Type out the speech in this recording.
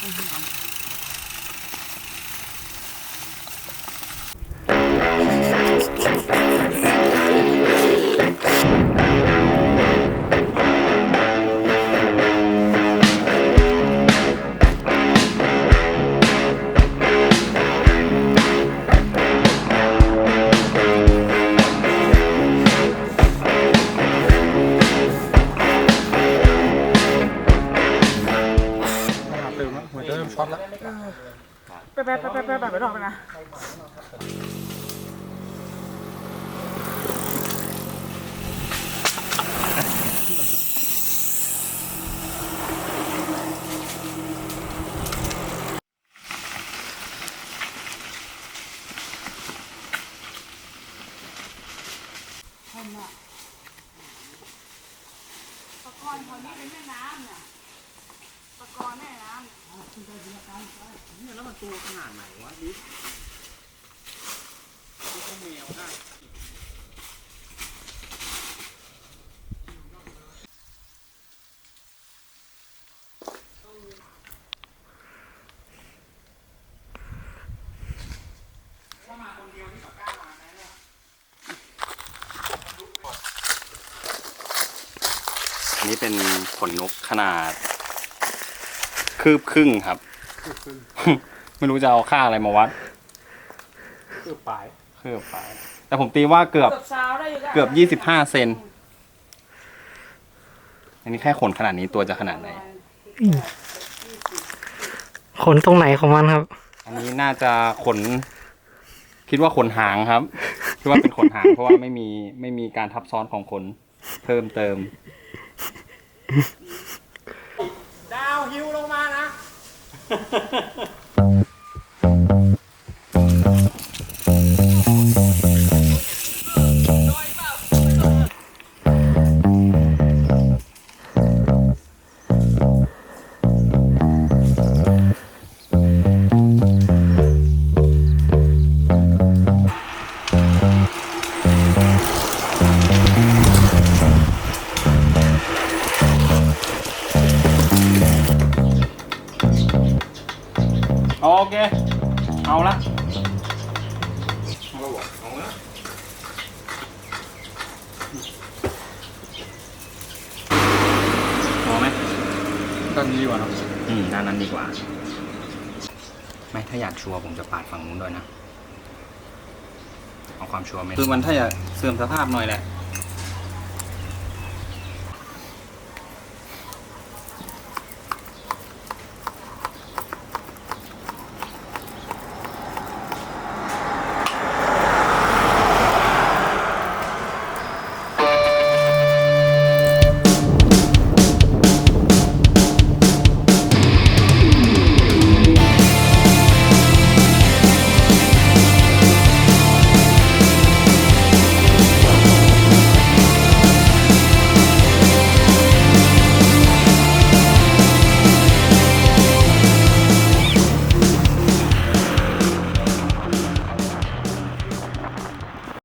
ตื่ ริ่มช็อตแล้วไปไปไปไปไปไปไปรอบไปนะอันนี้เป็น ตะกร้อแน่นะคุณได้ดูแล้วมันโตขนาดไหนวะนี่นี่เป็นแมวค่ะอันนี้เป็นขนนกขนาด คืบครึ่งครับ ไม่รู้จะเอาค่าอะไรมาวัด คือปลายคืบไป แต่ผมตีว่าเกือบ เกือบเช้าได้อยู่แล้วเกือบยี่สิบห้าเซน อันนี้แค่ขนขนาดนี้ตัวจะขนาดไหน ขนตรงไหนของมันครับ อันนี้น่าจะขน คิดว่าขนหางครับ คิดว่าเป็นขนหาง เพราะว่าไม่มีไม่มีการทับซ้อนของขนเพิ่มเติม ฮิวลงมานะ โอเค เอาละพอไหมตอนนี้ดีกว่าเนอะอืมด้านนั้นดีกว่า ไม่ถ้าอยากชัวร์ผมจะปาดฝั่งนู้นด้วยนะ เอาความชัวร์ไหมคือมันถ้าอยากเสื่อมสภาพหน่อยแหละ